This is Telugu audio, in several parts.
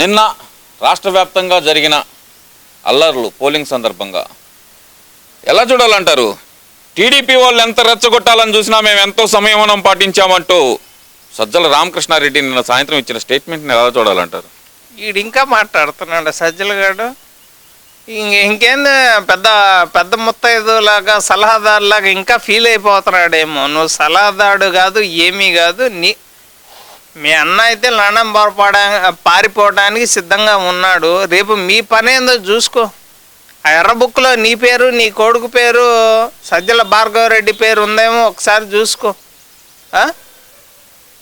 నిన్న రాష్ట్ర వ్యాప్తంగా జరిగిన అల్లర్లు పోలింగ్ సందర్భంగా. ఎలా చూడాలంటారు? టీడీపీ వాళ్ళు ఎంత రెచ్చగొట్టాలని చూసినా మేము ఎంతో సంయమనం పాటించామంటూ సజ్జల రామకృష్ణారెడ్డి నిన్న సాయంత్రం ఇచ్చిన స్టేట్మెంట్ని ఎలా చూడాలంటారు? వీడు ఇంకా మాట్లాడుతున్నాడు సజ్జల గారు ఇంక ఇంకేంది పెద్ద పెద్ద ముత్తైదులాగా సలహాదారులాగా ఇంకా ఫీల్ అయిపోతున్నాడేమో. నువ్వు సలహాదారుడు కాదు ఏమీ కాదు నీ మీ అన్న అయితే లండన్ పారిపోవడా పారిపోవడానికి సిద్ధంగా ఉన్నాడు. రేపు మీ పని ఏందో చూసుకో. ఆ ఎర్ర బుక్లో నీ పేరు నీ కొడుకు పేరు సజ్జల భార్గవరెడ్డి పేరు ఉందేమో ఒకసారి చూసుకో.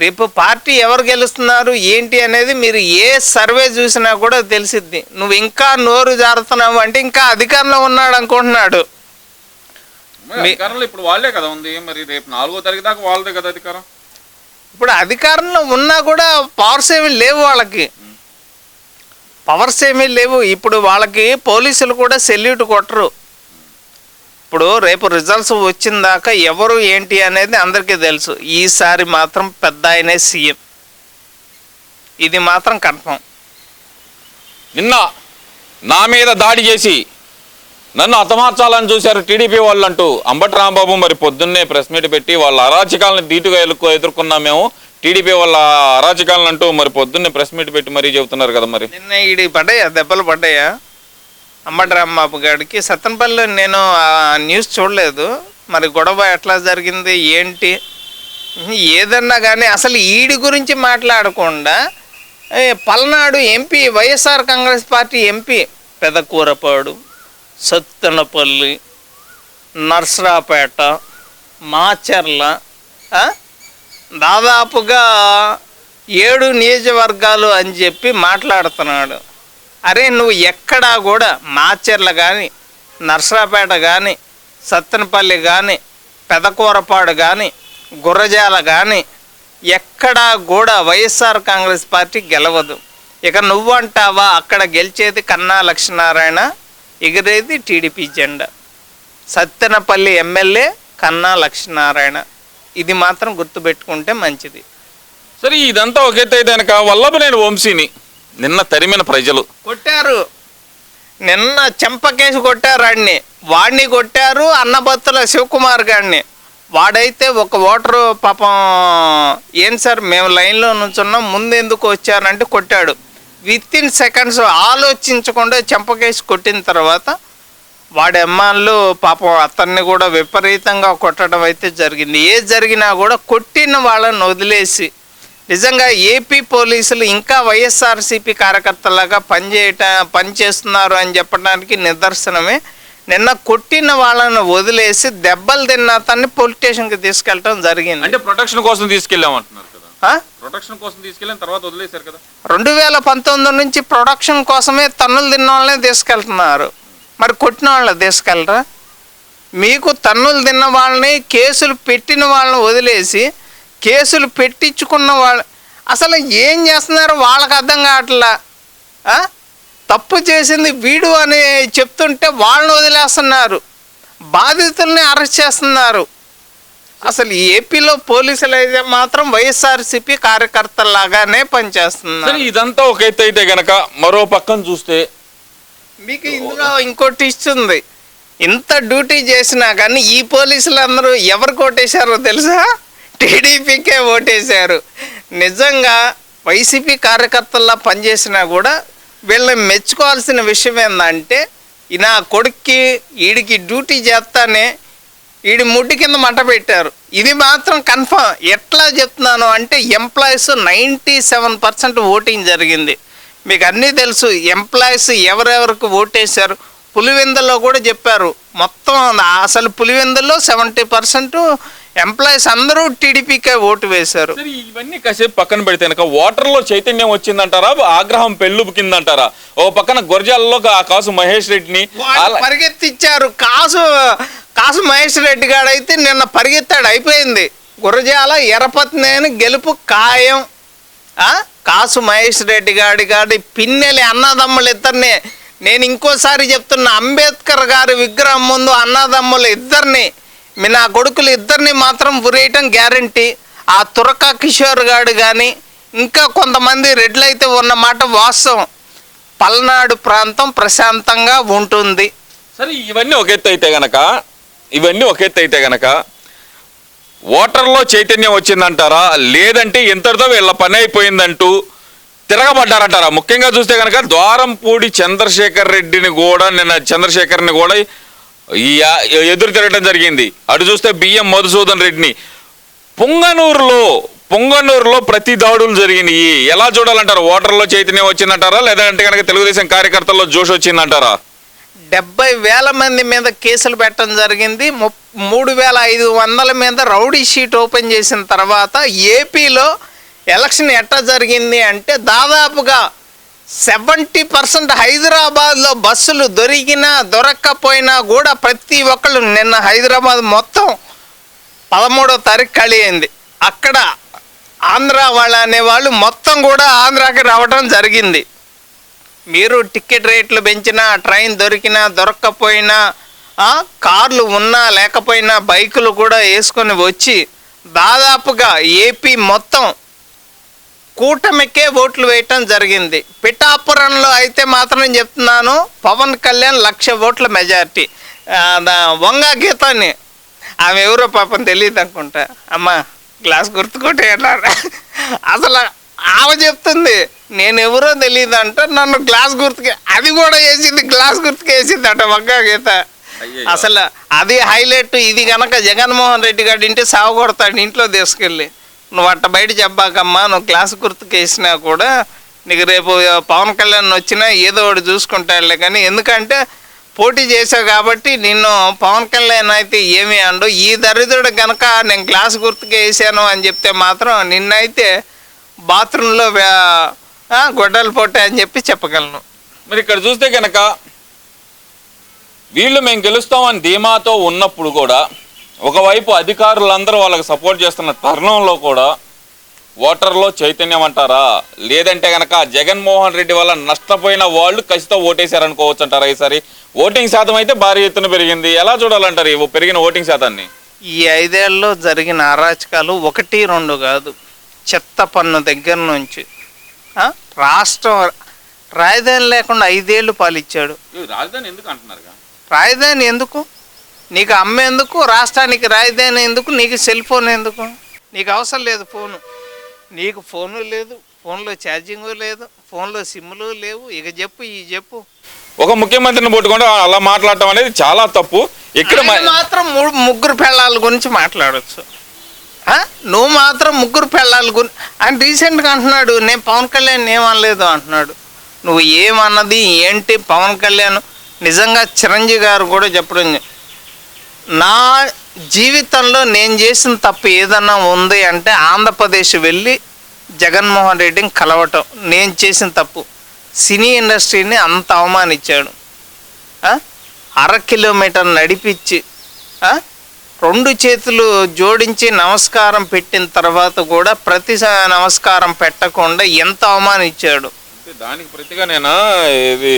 రేపు పార్టీ ఎవరు గెలుస్తున్నారు ఏంటి అనేది మీరు ఏ సర్వే చూసినా కూడా తెలిసిద్ది. నువ్వు ఇంకా నోరు జారుతున్నావు అంటే ఇంకా అధికారంలో ఉన్నాడు అనుకుంటున్నాడు. మీ- ఇప్పుడు వాళ్ళే కదా ఉంది. మరి రేపు నాలుగో తారీఖు దాకా వాళ్ళదే కదా అధికారం? ఇప్పుడు అధికారంలో ఉన్నా కూడా పవర్స్ ఏమీ లేవు వాళ్ళకి. పవర్స్ ఏమీ లేవు. ఇప్పుడు వాళ్ళకి పోలీసులు కూడా సెల్యూట్ కొట్టరు. ఇప్పుడు రేపు రిజల్ట్స్ వచ్చిన దాకా ఎవరు ఏంటి అనేది అందరికీ తెలుసు. ఈసారి మాత్రం పెద్ద ఆయనే సీఎం. ఇది మాత్రం కన్ఫర్మ్. నిన్న నా మీద దాడి చేసి నన్ను అతమార్చాలని చూశారు టీడీపీ వాళ్ళు అంటూ అంబటి రాంబాబు మరి పొద్దున్నే ప్రెస్ మీట్ పెట్టి వాళ్ళ అరాచకాలను ధీటుగా ఎదుర్కొ ఎదుర్కొన్నాం మేము. టీడీపీ వాళ్ళ అరాచకాలను అంటూ మరి పొద్దున్నే ప్రెస్ మీట్ పెట్టి మరీ చెబుతున్నారు కదా మరి. నిన్న ఈడి పడ్డాయా? దెబ్బలు పడ్డాయా? అంబటి రాంబాబు గారికి సత్తనపల్లిలో నేను న్యూస్ చూడలేదు. మరి గొడవ ఎట్లా జరిగింది? ఏంటి? ఏదన్నా కానీ అసలు ఈడి గురించి మాట్లాడకుండా Palnadu MP YSR Congress party MP Pedakurapadu. Sattenapalli Narasaraopet Macherla దాదాపుగా ఏడు నియోజకవర్గాలు అని చెప్పి మాట్లాడుతున్నాడు. అరే నువ్వు ఎక్కడా కూడా మాచర్ల కానీ నర్సరాపేట కానీ సత్తెనపల్లి కానీ పెదకూరపాడు కానీ గుర్రజాల కానీ ఎక్కడా కూడా వైఎస్ఆర్ కాంగ్రెస్ పార్టీ గెలవదు. ఇక నువ్వు అంటావా అక్కడ గెలిచేది కన్నా లక్ష్మీనారాయణ? ఎగిరేది టీడీపీ జెండా. సత్తెనపల్లి ఎమ్మెల్యే కన్నా లక్ష్మీనారాయణ. ఇది మాత్రం గుర్తుపెట్టుకుంటే మంచిది. సరే ఇదంతా ఒక ఎత్తు అయితే కనుక వల్లభనేని వంశీని నిన్న తరిమిన ప్రజలు. కొట్టారు. నిన్న చెంపకేసి కొట్టారు వాడిని. వాడిని కొట్టారు అన్నబత్తుల శివకుమార్ గారిని వాడైతే ఒక ఓటరు పాపం ఏం సార్ మేము లైన్లో నుంచున్నాం ముందు ఎందుకు వచ్చారంటే కొట్టాడు. విత్ ఇన్ సెకండ్స్ ఆలోచించకుండా చెంపకేసి కొట్టిన తర్వాత వాడి అమ్మాళ్ళు పాపం అతన్ని కూడా విపరీతంగా కొట్టడం అయితే జరిగింది. ఏ జరిగినా కూడా కొట్టిన వాళ్ళని వదిలేసి నిజంగా ఏపీ పోలీసులు ఇంకా వైఎస్ఆర్సీపీ కార్యకర్తలాగా పనిచేయట పనిచేస్తున్నారు అని చెప్పడానికి నిదర్శనమే. నిన్న కొట్టిన వాళ్ళని వదిలేసి దెబ్బలు తిన్న అతన్ని పోలీస్ స్టేషన్కి తీసుకెళ్ళటం జరిగింది. అంటే ప్రొటెక్షన్ కోసం తీసుకెళ్ళామంటున్నారు. ప్రొటెక్షన్ కోసం తీసుకెళ్ళిన తర్వాత వదిలేశారు కదా. రెండు వేల పంతొమ్మిది నుంచి ప్రొడక్షన్ కోసమే తన్నులు తిన్న వాళ్ళనే తీసుకెళ్తున్నారు. మరి కొట్టిన వాళ్ళని తీసుకెళ్ళరా? మీకు తన్నులు తిన్న వాళ్ళని కేసులు పెట్టిన వాళ్ళని వదిలేసి కేసులు పెట్టించుకున్న వాళ్ళ అసలు ఏం చేస్తున్నారు? వాళ్ళకి అర్థం కావట్లా? తప్పు చేసింది వీడు అని చెప్తుంటే వాళ్ళని వదిలేస్తున్నారు. బాధితుల్ని అరెస్ట్ చేస్తున్నారు. అసలు ఏపీలో పోలీసులు అయితే మాత్రం వైఎస్ఆర్సీపీ కార్యకర్తలాగానే పనిచేస్తున్నారు ఇదంతా ఒక ఎత్తు అయితే గనక మరో పక్కన చూస్తే మీకు ఇందులో ఇంకోటి ఇస్తుంది ఇంత డ్యూటీ చేసినా కానీ ఈ పోలీసులు అందరూ ఎవరికి ఓటేశారో తెలుసా? టీడీపీకే ఓటేశారు. నిజంగా వైసీపీ కార్యకర్తల్లా పనిచేసినా కూడా వీళ్ళని మెచ్చుకోవాల్సిన విషయం ఏంటంటే ఈ నా కొడుక్కి వీడికి డ్యూటీ చేస్తానే వీడి ముడ్డి కింద మంట పెట్టారు. ఇది మాత్రం కన్ఫర్మ్. ఎట్లా చెప్తున్నాను అంటే employees ninety seven percent voting జరిగింది. మీకు అన్నీ తెలుసు ఎంప్లాయీస్ ఎవరెవరికి ఓటేశారు. పులివెందుల్లో కూడా చెప్పారు. మొత్తం అసలు పులివెందుల్లో సెవెంటీ పర్సెంట్ ఎంప్లాయీస్ అందరూ టీడీపీకే ఓటు వేశారు. ఇవన్నీ కాసేపు పక్కన పెడితే కనుక వాటర్లో చైతన్యం వచ్చిందంటారా? ఆగ్రహం పెళ్ళుబుకిందంటారా ఓ పక్కన గురజాలలో ఆ కాసు మహేష్ రెడ్డిని పరిగెత్తిచ్చారు. కాసు కాసు మహేష్ రెడ్డి గారు అయితే నిన్న పరిగెత్తాడు అయిపోయింది. గురజాల ఎరపత్నేని గెలుపు ఖాయం. కాసు మహేష్ రెడ్డి గారి గారి పిన్నెలి అన్నదమ్ములు ఇద్దరిని. నేను ఇంకోసారి చెప్తున్న అంబేద్కర్ గారి విగ్రహం ముందు అన్నదమ్ములు ఇద్దరిని మీ నా కొడుకులు ఇద్దరిని మాత్రం ఉరేయటం గ్యారంటీ. ఆ తురక కిషోర్ గారు కానీ ఇంకా కొంతమంది రెడ్లు అయితే ఉన్న మాట వాస్తవం. పల్నాడు ప్రాంతం ప్రశాంతంగా ఉంటుంది. సరే ఇవన్నీ ఒక ఎత్తు అయితే గనక ఇవన్నీ ఒక ఎత్తు అయితే గనక ఓటర్లో చైతన్యం వచ్చిందంటారా? లేదంటే ఇంతటితో వీళ్ళ పని అయిపోయిందంటూ తిరగబడ్డారంటారా? ముఖ్యంగా చూస్తే కనుక ద్వారంపూడి చంద్రశేఖర్ రెడ్డిని కూడా నిన్న చంద్రశేఖర్ని కూడా ఈ ఎదురు తిరగడం జరిగింది. అటు చూస్తే బియ్యం మధుసూదన్ రెడ్డిని. పొంగనూరులో పొంగనూరులో ప్రతి దాడులు జరిగినాయి. ఎలా చూడాలంటారు? ఓటర్లో చైతన్యం వచ్చిందంటారా? లేదంటే కనుక తెలుగుదేశం కార్యకర్తల్లో జోష్ వచ్చిందంటారా? డెబ్బై వేల మంది మీద కేసులు పెట్టడం జరిగింది. ముప్ మూడు వేల ఐదు వందల మీద రౌడీ షీట్ ఓపెన్ చేసిన తర్వాత ఏపీలో ఎలక్షన్ ఎట్ట జరిగింది అంటే దాదాపుగా సెవెంటీ పర్సెంట్ హైదరాబాద్లో బస్సులు దొరికినా దొరక్కపోయినా కూడా ప్రతి ఒక్కళ్ళు నిన్న హైదరాబాద్ మొత్తం పదమూడో తారీఖు ఖాళీ అయింది. అక్కడ ఆంధ్ర వాళ్ళు అనేవాళ్ళు మొత్తం కూడా ఆంధ్రాకి రావడం జరిగింది. మీరు టికెట్ రేట్లు పెంచినా ట్రైన్ దొరికినా దొరక్కపోయినా కార్లు ఉన్నా లేకపోయినా బైకులు కూడా వేసుకొని వచ్చి దాదాపుగా ఏపీ మొత్తం కూటమికే ఓట్లు వేయటం జరిగింది. పిఠాపురంలో అయితే మాత్రం చెప్తున్నాను పవన్ కళ్యాణ్ లక్ష ఓట్ల మెజారిటీ. దా- వంగ గీతాన్ని. ఆమె ఎవరో పాపం తెలియదు అనుకుంటా. అమ్మ గ్లాస్ గుర్తుకుంటే అసలు ఆమె చెప్తుంది నేను ఎవరో తెలియదు అంటే నన్ను గ్లాస్ గుర్తుకే అది కూడా వేసింది గ్లాస్ గుర్తుకే వేసింది అంట వంగ గీత. అసలు అది హైలైట్ ఇది గనక జగన్మోహన్ రెడ్డి గారి ఇంటి సాగు కొడతాడు ఇంట్లో తీసుకెళ్ళి నువ్వు అట్ట బయట చెప్పాకమ్మా నువ్వు క్లాస్ గుర్తుకు వేసినా కూడా నీకు రేపు పవన్ కళ్యాణ్ వచ్చినా ఏదో ఒకటి చూసుకుంటాడులే కానీ ఎందుకంటే పోటీ చేసావు కాబట్టి నిన్ను పవన్ కళ్యాణ్ అయితే ఏమి అండు ఈ దరిద్రుడు గనక నేను క్లాస్ గుర్తుకే వేసాను అని చెప్తే మాత్రం నిన్నైతే బాత్రూంలో గొడ్డలు పొట్టే అని చెప్పి చెప్పగలను. మరి ఇక్కడ చూస్తే కనుక వీళ్ళు మేము గెలుస్తామని ధీమాతో ఉన్నప్పుడు కూడా ఒకవైపు అధికారులందరూ వాళ్ళకి సపోర్ట్ చేస్తున్న తరుణంలో కూడా ఓటర్లో చైతన్యం అంటారా? లేదంటే కనుక జగన్మోహన్ రెడ్డి వల్ల నష్టపోయిన వాళ్ళు కసితో ఓటేశారనుకోవచ్చు అంటారా ఈసారి? ఓటింగ్ శాతం అయితే భారీ ఎత్తున పెరిగింది. ఎలా చూడాలంటారు ఈ పెరిగిన ఓటింగ్ శాతాన్ని? ఈ ఐదేళ్ళలో జరిగిన అరాచకాలు ఒకటి రెండు కాదు. చెత్త పన్ను దగ్గర నుంచి రాష్ట్రం రాజధాని లేకుండా ఐదేళ్ళు పాలిచ్చాడు. రాజధాని ఎందుకు అంటున్నారు రాజధాని ఎందుకు? నీకు అమ్మేందుకు రాష్ట్రానికి రాజధాని ఎందుకు? నీకు సెల్ ఫోన్ ఎందుకు? నీకు అవసరం లేదు ఫోను. నీకు ఫోను లేదు ఫోన్లో ఛార్జింగ్ లేదు ఫోన్లో సిమ్లు లేవు. ఇక చెప్పు ఈ చెప్పు. ఒక ముఖ్యమంత్రిని పట్టుకుంటే అలా మాట్లాడటం అనేది చాలా తప్పు. ఇక్కడ మాత్రం ముగ్గురు పెళ్ళాల గురించి మాట్లాడచ్చు? నువ్వు మాత్రం ముగ్గురు పెళ్ళాలి గురి ఆయన రీసెంట్గా అంటున్నాడు నేను పవన్ కళ్యాణ్ ఏమనలేదు అంటున్నాడు. నువ్వు ఏమన్నది ఏంటి పవన్ కళ్యాణ్? నిజంగా చిరంజీవి గారు కూడా చెప్పడం నా జీవితంలో నేను చేసిన తప్పు ఏదన్నా ఉంది అంటే ఆంధ్రప్రదేశ్ వెళ్ళి జగన్మోహన్ రెడ్డిని కలవటం. నేను చేసిన తప్పు. సినీ ఇండస్ట్రీని అంత అవమానించాడు. అర కిలోమీటర్ నడిపించి రెండు చేతులు జోడించి నమస్కారం పెట్టిన తర్వాత కూడా ప్రతి నమస్కారం పెట్టకుండా ఎంత అవమానించాడు? అంటే దానికి ప్రతిగా నేను ఇది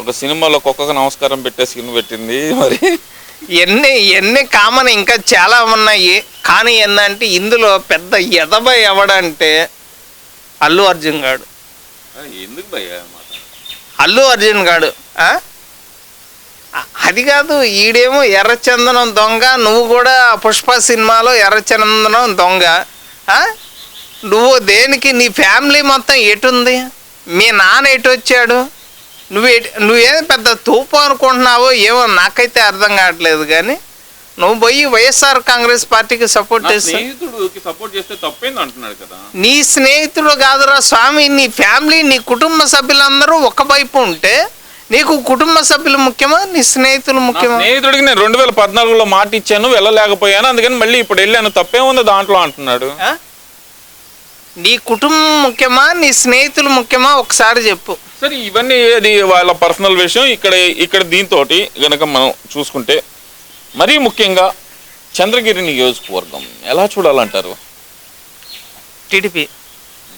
ఒక సినిమాలో కుక్కకు నమస్కారం పెట్టే సీన్ పెట్టింది మరి. ఎన్ని ఎన్ని కామన్ ఇంకా చాలా ఉన్నాయి. కానీ ఏంటంటే ఇందులో పెద్ద ఎదబ ఎవడంటే అల్లు అర్జున్ గాడు. ఎందుకు భయ్యా అల్లు అర్జున్ గాడు అది కాదు ఈడేమో ఎర్రచందనం దొంగ నువ్వు కూడా పుష్ప సినిమాలో ఎర్రచందనం దొంగ? నువ్వు దేనికి నీ ఫ్యామిలీ మొత్తం ఎటుంది? మీ నాన్న ఎటు వచ్చాడు నువ్వు ఎటు- నువ్వేం పెద్ద తూపు అనుకుంటున్నావో ఏమో నాకైతే అర్థం కావట్లేదు కానీ నువ్వు పోయి వైఎస్ఆర్ కాంగ్రెస్ పార్టీకి సపోర్ట్ చేస్తావు స్నేహితుడికి సపోర్ట్ చేస్తే తప్పేంది అంటున్నాడు కదా. నీ స్నేహితుడు కాదురా స్వామి నీ ఫ్యామిలీ నీ కుటుంబ సభ్యులందరూ ఒక వైపు ఉంటే నీకు కుటుంబ సభ్యులు ముఖ్యమా? నీ స్నేహితులు ముఖ్యమా? స్నేహితుడికి నేను రెండు వేల పద్నాలుగులో మాట ఇచ్చాను వెళ్ళలేకపోయాను. అందుకని మళ్ళీ ఇప్పుడు వెళ్ళాను. తప్పే ఉంది దాంట్లో అంటున్నాడు? నీ కుటుంబం ముఖ్యమా? నీ స్నేహితులు ముఖ్యమా? ఒకసారి చెప్పు. సరే ఇవన్నీ అది వాళ్ళ పర్సనల్ విషయం. ఇక్కడ ఇక్కడ దీంతో గనక మనం చూసుకుంటే మరీ ముఖ్యంగా చంద్రగిరి నియోజకవర్గం ఎలా చూడాలంటారు? టీడీపీ.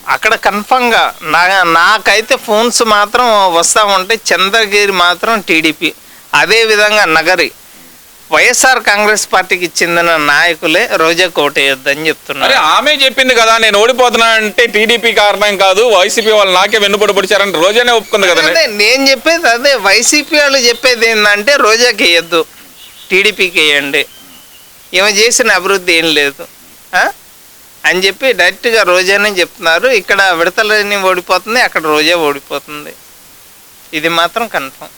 అక్కడ కన్ఫామ్గా నా నాకైతే ఫోన్స్ మాత్రం వస్తూ ఉంటే చంద్రగిరి మాత్రం టీడీపీ అదేవిధంగా నగరి. వైఎస్ఆర్ కాంగ్రెస్ పార్టీకి చెందిన నాయకులే రోజా కోటేయొద్దని చెప్తున్నారు. ఆమె చెప్పింది కదా నేను ఓడిపోతున్నా అంటే టీడీపీ కారణం కాదు వైసీపీ వాళ్ళు నాకే వెన్నుపడి పొడిచారని రోజానే ఒప్పుకుంది కదండి అదే నేను చెప్పేది అదే వైసీపీ వాళ్ళు చెప్పేది ఏంటంటే రోజాకి వేయద్దు టీడీపీకి వేయండి. ఈమె చేసిన అభివృద్ధి ఏం లేదు. ఆ? అని చెప్పి డైరెక్ట్గా రోజానే చెప్తున్నారు. ఇక్కడ విడతలని ఓడిపోతుంది అక్కడ రోజా ఓడిపోతుంది. ఇది మాత్రం కన్ఫర్మ్.